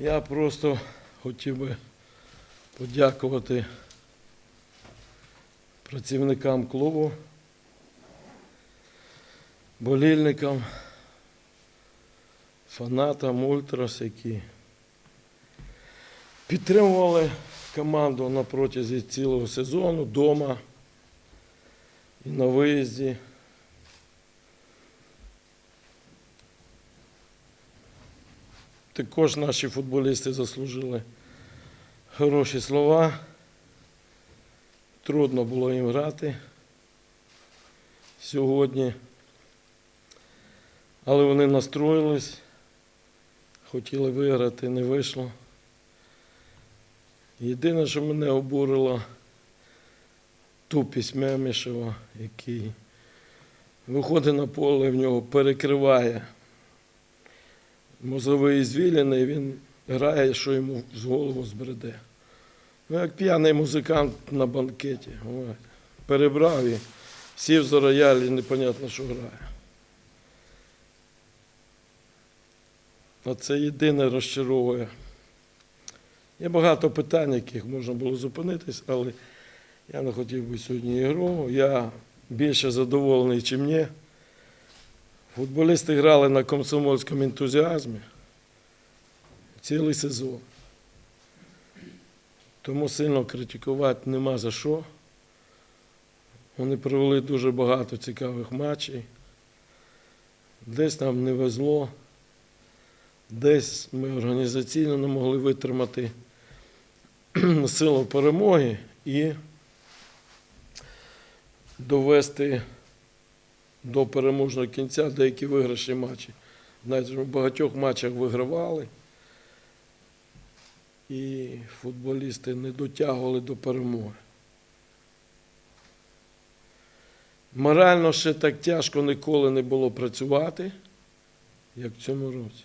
Я просто хотів би подякувати працівникам клубу, болільникам, фанатам Ультрас, які підтримували команду на протязі цілого сезону вдома і на виїзді. Також наші футболісти заслужили хороші слова. Трудно було їм грати сьогодні. Але вони настроїлись, хотіли виграти, не вийшло. Єдине, що мене обурило, тупість Мемішева, який виходить на поле, в нього перекриває мозовий звіліний, він грає, що йому з голову збреде. Ну, як п'яний музикант на банкеті. Перебрав і сів за рояль і непонятно, що грає. Оце єдине розчаровує. Є багато питань, яких можна було зупинитись, але я не хотів би сьогодні ігру. Я більше задоволений, ніж мені. Футболісти грали на комсомольському ентузіазмі цілий сезон. Тому сильно критикувати нема за що. Вони провели дуже багато цікавих матчів. Десь нам не везло, десь ми організаційно не могли витримати силу перемоги і довести до переможного кінця деякі виграшні матчі. Ми в багатьох матчах вигравали, і футболісти не дотягували до перемоги. Морально ще так тяжко ніколи не було працювати, як в цьому році.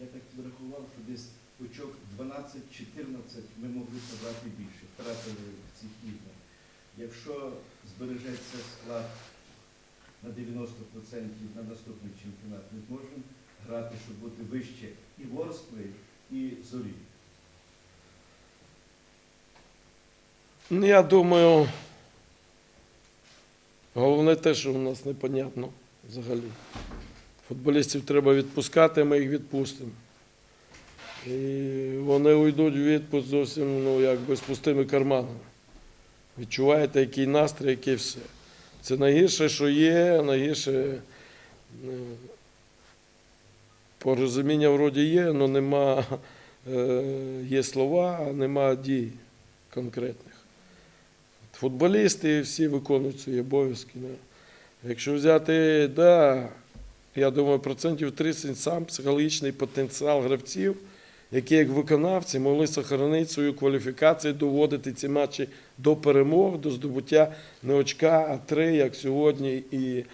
Я так підрахував, що десь очок 12-14 ми могли собрати більше, втратили в цих іграх. Якщо збережеться склад на 90% на наступний чемпіонат, ми зможемо грати, щоб бути вище і Ворскли, і зорі. Ну, я думаю, головне те, що в нас непонятно взагалі. Футболістів треба відпускати, ми їх відпустимо. І вони уйдуть в відпуск зовсім ну, якби з пустими карманами. Відчуваєте, який настрій, який все. Це найгірше, що є, найгірше е, порозуміння вроді є, але нема, е, є слова, а нема дій конкретних. Футболісти всі виконують свої обов'язки. Якщо взяти, да, я думаю, процентів 30 сам психологічний потенціал гравців, які як виконавці могли сохранити свою кваліфікацію, доводити ці матчі до перемог, до здобуття не очка, а три, як сьогодні, і,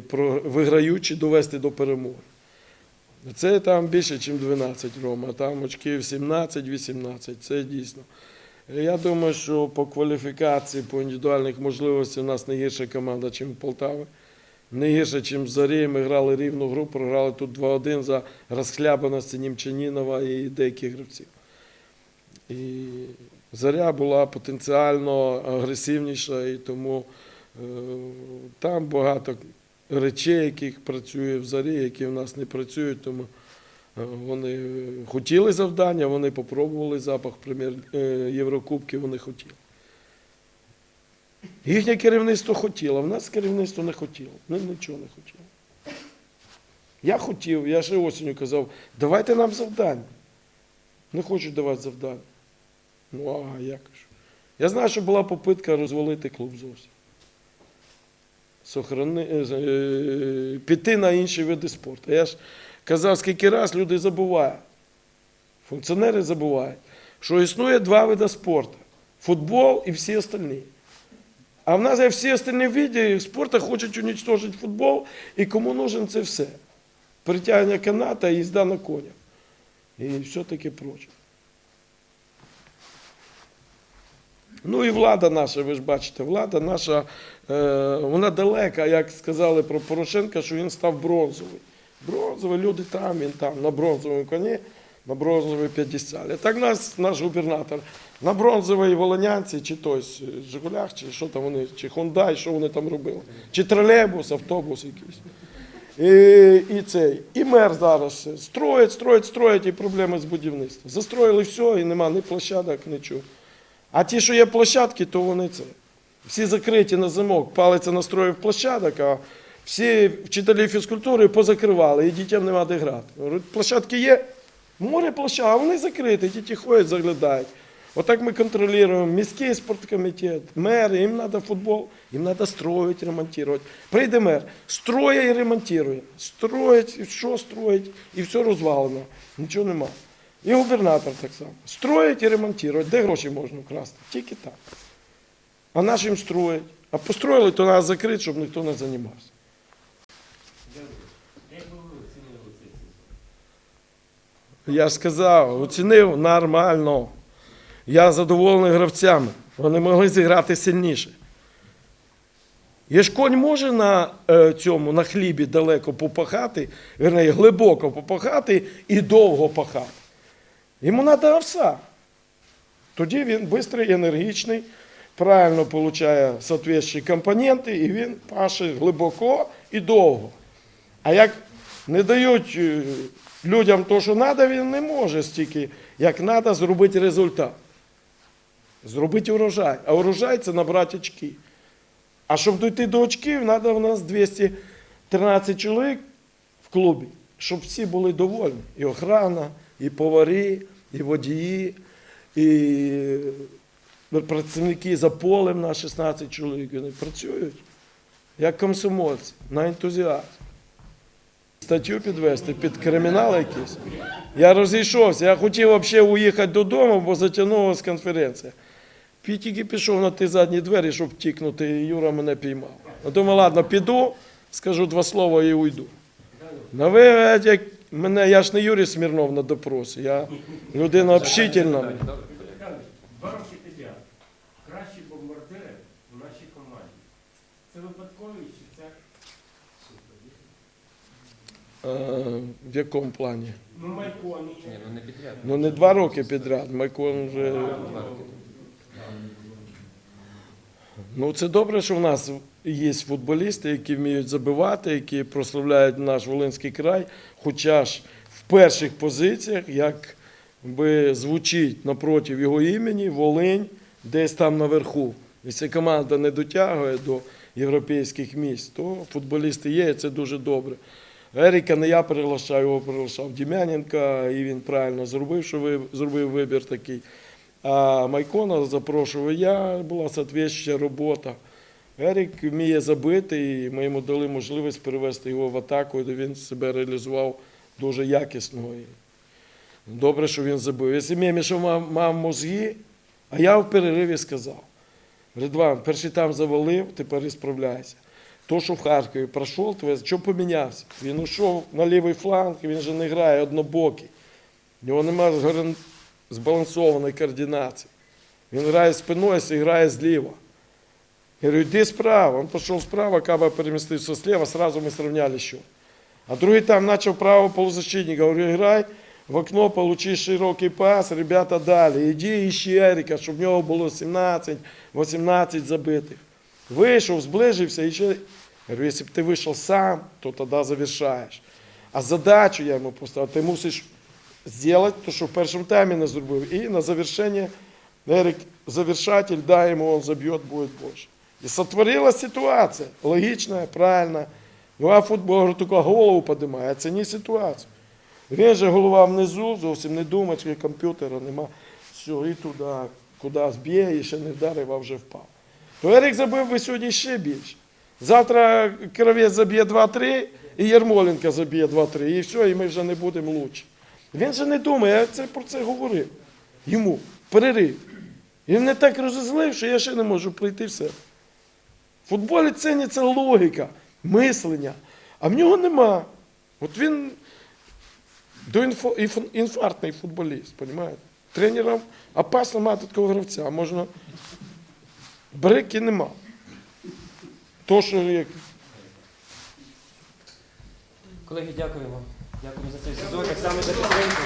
про, виграючи довести до перемоги. Це там більше, ніж 12 Рома, там очків 17-18, це дійсно. Я думаю, що по кваліфікації, по індивідуальних можливостях у нас не гірша команда, ніж Полтави. Не гірше, ніж в Зарі. Ми грали рівну гру, програли тут 2-1 за розхлябаності Німчанінова і деяких гравців. І Заря була потенціально агресивніша, і тому е, там багато речей, яких працює в Зарі, які в нас не працюють. Тому Е, Вони хотіли завдання, вони попробували запах прем'єр е, Єврокубків, вони хотіли. Їхнє керівництво хотіло, в нас керівництво не хотіло. Ну, нічого не хотіло. Я хотів, я ще осінню казав, давайте нам завдання. Не хочуть давати завдання. Ну, а як? Я знаю, що була попитка розвалити клуб зовсім. Сохрани, е, е, піти на інші види спорту. Я ж казав, скільки раз люди забувають, функціонери забувають, що існує два види спорту футбол і всі остальні. А в нас як всі остальні види спорту хочуть уничтожити футбол, і кому нужен це все. Притягнення каната і їзда на конях. І все таке проче. Ну і влада наша, ви ж бачите, влада наша, е, вона далека, як сказали про Порошенка, що він став бронзовий. Бронзовий, люди там, він там, на бронзовому коні, на бронзовій п'ятдесялі. Так нас наш губернатор на бронзовій Волонянці, чи тось Жигулях, чи що там вони, чи Хондай, що вони там робили, чи тролейбус, автобус якийсь. І, і цей, і мер зараз строїть, строїть, строїть, і проблеми з будівництвом. Застроїли все, і нема ні площадок, нічого. А ті, що є площадки, то вони це. Всі закриті на замок, палиця настроїв площадок, а всі вчителі фізкультури позакривали, і дітям нема де грати. Площадки є, море площадок, а вони закриті, діти ходять, заглядають. Отак ми контролюємо міський спорткомітет, мер, їм треба футбол, їм треба строїти, ремонтувати. Прийде мер, строє і ремонтує. Строїть, і що строїть, і все розвалено, нічого нема. І губернатор так само. Строїть і ремонтують. Де гроші можна вкрасти? Тільки так. А нашим строять. А построїли, то треба закрити, щоб ніхто не займався. Як ви оцінили? Я ж сказав, оцінив нормально. Я задоволений гравцями. Вони могли зіграти сильніше. Єшконь може на е, цьому, на хлібі далеко попахати, вернее, глибоко попахати і довго пахати. Йому треба овса. Тоді він швидкий, енергічний, правильно отримує соответствуючі компоненти, і він паше глибоко і довго. А як не дають е, людям те, що треба, він не може стільки, як треба зробити результат. Зробити урожай. А урожай це набрати очки. А щоб дійти до очків, треба у нас 213 чоловік в клубі, щоб всі були довольні. І охрана, і поварі, і водії, і працівники за полем на 16 чоловік. Вони працюють як комсомольці, на ентузіазм. Статтю підвести під кримінал якийсь. Я розійшовся. Я хотів взагалі уїхати додому, бо затягнулася конференція. Тільки пішов на ті задні двері, щоб втікнути, і Юра мене піймав. Я думаю, ладно, піду, скажу два слова і уйду. На вигляд, як мене, я ж не Юрій Смірнов на допросі, я людина общительна. Михайлович, Два роки підряд. Кращі бомбардири в нашій команді. Це випадковість чи це? Е, В якому плані? Ну, Майконі. Ні, ну не підряд. Ну не два роки підряд. Майкон вже. Ну, це добре, що в нас є футболісти, які вміють забивати, які прославляють наш Волинський край. Хоча ж в перших позиціях, як би звучить напроти його імені, Волинь десь там наверху. Якщо команда не дотягує до європейських місць, то футболісти є, і це дуже добре. Еріка не я приглашаю, його приглашав Дім'яненка, і він правильно зробив, що зробив вибір такий. А Майкона запрошував я, була соответствуюча робота. Ерік вміє забити, і ми йому дали можливість перевести його в атаку, де він себе реалізував дуже якісно. І Добре, що він забив. Якщо Мємішев мав, мав мозги, а я в перериві сказав: Редван, перший там завалив, тепер і справляйся. То, що в Харкові пройшов, що помінявся? Він ушов на лівий фланг, він вже не грає однобокий. У нього немає збалансованої координації. Він грає спиною, грає зліва. Я говорю, йди справа. Він пішов справа, Каба перемістився слева, сразу ми сравняли счет. А другий там почав право полузащитника. Говорю, грай в окно, получи широкий пас, ребята далі. Іди іщи Еріка, щоб в нього було 17-18 забитих. Вийшов, зближився і ще. Я говорю, якщо б ти вийшов сам, то тоді завершаєш. А задачу я йому поставив, ти мусиш зробити те, що в першому таймі не зробив. І на завершення Ерік завершатель, дай йому, він заб'є, буде більше. І сотворилась ситуація. Логічна, правильна. Ну, а футбол тільки голову піднімає, оціні ситуацію. Він же голова внизу, зовсім не думає, комп'ютера нема. Все, і туди, куди зб'є, і ще не вдарив, а вже впав. То Ерік забив би сьогодні ще більше. Завтра Кравець заб'є 2-3, і Ярмоленко заб'є 2-3, і все, і ми вже не будемо лучше. Він же не думає, я це, про це говорив. Йому перерив. І він не так розозлив, що я ще не можу прийти в себе. В футболі ціниться логіка, мислення, а в нього нема. От він доінфо- інф- інфарктний футболіст, розумієте? Тренерам опасно мати такого гравця. Можна. Брики нема. То, що як Колеги, дякуємо. Дякуємо за цей сезон, так само за підтримку.